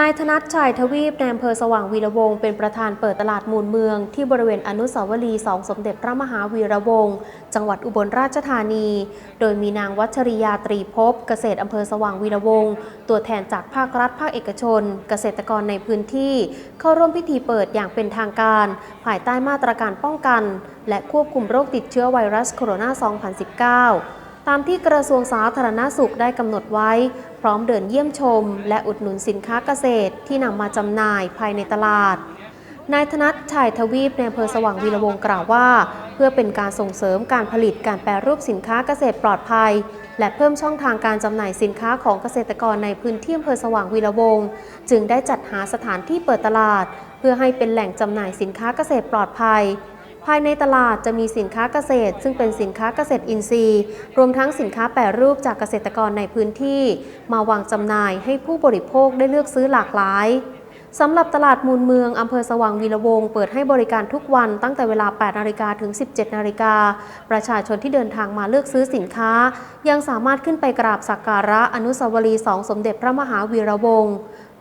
นายธนัทชัยทวีปในอำเภอสว่างวีระวงศ์เป็นประธานเปิดตลาดมูลเมือง ที่บริเวณอนุสาวรีย์สองสมเด็จพระมหาวีระวงศ์จังหวัดอุบลราชธานี โดยมีนางวัชริยาตรีภพเกษตรอำเภอสว่างวีระวงศ์ตัวแทนจากภาครัฐภาคเอกชน เกษตรกรในพื้นที่ เข้าร่วมพิธีเปิดอย่างเป็นทางการ ภายใต้มาตรการป้องกัน และควบคุมโรคติดเชื้อไวรัสโคโรนา 2019 ตามที่กระทรวงสาธารณสุขได้กำหนดไว้ พร้อมเดินเยี่ยมชม และอุดหนุนสินค้าเกษตรที่นำมาจำหน่ายภายในตลาดนายธนัทชัยทวีปในอำเภอสว่างวีระวงกล่าวว่า เพื่อเป็นการส่งเสริมการผลิตการแปรรูปสินค้าเกษตรปลอดภัย และเพิ่มช่องทางการจำหน่ายสินค้าของเกษตรกรในพื้นที่อำเภอสว่างวีระวง จึงได้จัดหาสถานที่เปิดตลาด เพื่อให้เป็นแหล่งจำหน่ายสินค้าเกษตรปลอดภัย ภายในตลาดจะมีสินค้าเกษตร ซึ่งเป็นสินค้าเกษตรอินทรีย์ รวมทั้งสินค้าแปรรูปจากเกษตรกรในพื้นที่ มาวางจำหน่ายให้ผู้บริโภคได้เลือกซื้อหลากหลายสำหรับตลาดมูลเมืองอำเภอสว่างวีระวงศ์เปิดให้บริการทุกวันตั้งแต่เวลา 8 นาฬิกาถึง 17 นาฬิกา ประชาชนที่เดินทางมาเลือกซื้อสินค้า ยังสามารถขึ้นไปกราบสักการะอนุสาวรีย์สองสมเด็จพระมหาวีระวงศ์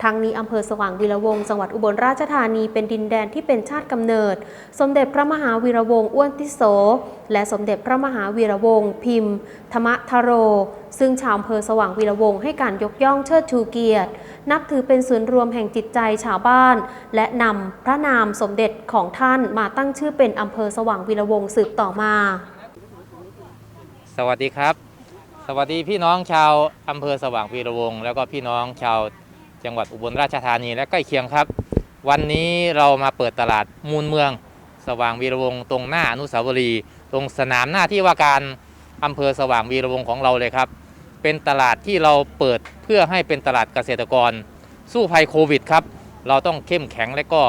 ทั้งนี้อำเภอสว่างวีระวงศ์จังหวัดอุบลราชธานีเป็นดินแดนที่เป็นชาติกำเนิด สมเด็จพระมหาวีระวงศ์อ้วนทิโส และสมเด็จพระมหาวีระวงศ์พิมพ์ ธรรมทโร ซึ่งชาวอำเภอสว่างวีระวงศ์ให้การยกย่องเชิดชูเกียรติ นับถือเป็นศูนย์รวมแห่งจิตใจชาวบ้าน และนำพระนามสมเด็จของท่านมาตั้งชื่อเป็นอำเภอสว่างวีระวงศ์สืบต่อมา สวัสดีครับ สวัสดีพี่น้องชาวอำเภอสว่างวีระวงศ์แล้วก็พี่น้องชาว จังหวัดอุบลราชธานีและใกล้เคียงครับ วันนี้เรามาเปิดตลาดมูลเมือง สว่างวีรวงศ์ตรงหน้าอนุสาวรีย์ตรงสนามหน้าที่ว่าการอำเภอสว่างวีรวงศ์ของเราเลยครับ เป็นตลาดที่เราเปิดเพื่อให้เป็นตลาดเกษตรกร สู้ภัยโควิดครับ เราต้องเข้มแข็งและก็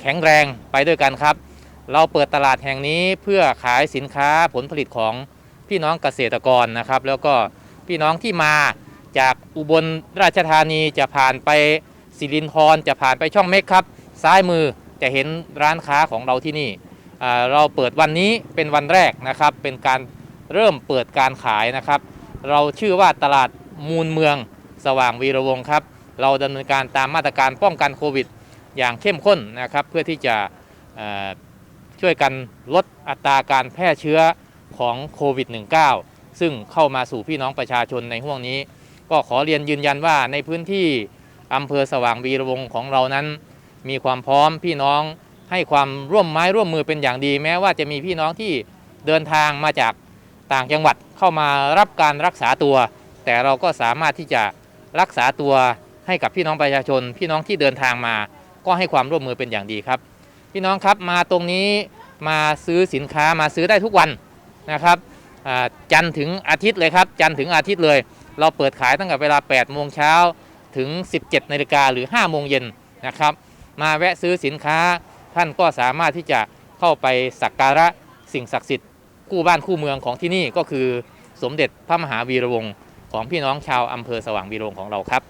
แข็งแรงไปด้วยกันครับ เราเปิดตลาดแห่งนี้เพื่อขายสินค้าผลผลิตของพี่น้องเกษตรกรนะครับ แล้วก็พี่น้องที่มาจาก อุบลราชธานีจะผ่านไปสิรินธรจะผ่านไปช่องเม็กครับ ซ้ายมือจะเห็นร้านค้าของเราที่นี่ เราเปิดวันนี้เป็นวันแรกนะครับ เป็นการเริ่มเปิดการขายนะครับ เราชื่อว่าตลาดมูลเมืองสว่างวีระวงครับ เราดำเนินการตามมาตรการป้องกันโควิด อย่างเข้มข้นนะครับ เพื่อที่จะช่วยกันลดอัตราการแพร่เชื้อของโควิด -19 ซึ่งเข้ามาสู่พี่น้องประชาชนในห่วงนี้ ก็ขอเรียนยืนยันว่าในพื้นที่อำเภอสว่างวีรวงของเรานั้น มีความพร้อมพี่น้องให้ความร่วมไม้ร่วมมือเป็นอย่างดี แม้ว่าจะมีพี่น้องที่เดินทางมาจากต่างจังหวัดเข้ามารับการรักษาตัว แต่เราก็สามารถที่จะรักษาตัวให้กับพี่น้องประชาชน พี่น้องที่เดินทางมา ก็ให้ความร่วมมือเป็นอย่างดีครับ พี่น้องครับมาตรงนี้มาซื้อสินค้ามาซื้อได้ทุกวันนะครับจันทร์ถึงอาทิตย์เลยครับ จันทร์ถึงอาทิตย์เลย เราเปิดขายตั้งแต่เวลา 8 โมงเช้าถึง 17 นาฬิกาหรือ 5 โมงเย็นนะครับ มาแวะซื้อสินค้าท่านก็สามารถที่จะเข้าไปสักการะสิ่งศักดิ์สิทธิ์คู่บ้านคู่เมืองของที่นี่ก็คือสมเด็จพระมหาวีระวงศ์ของพี่น้องชาวอำเภอสว่างวีระวงศ์ของเราครับ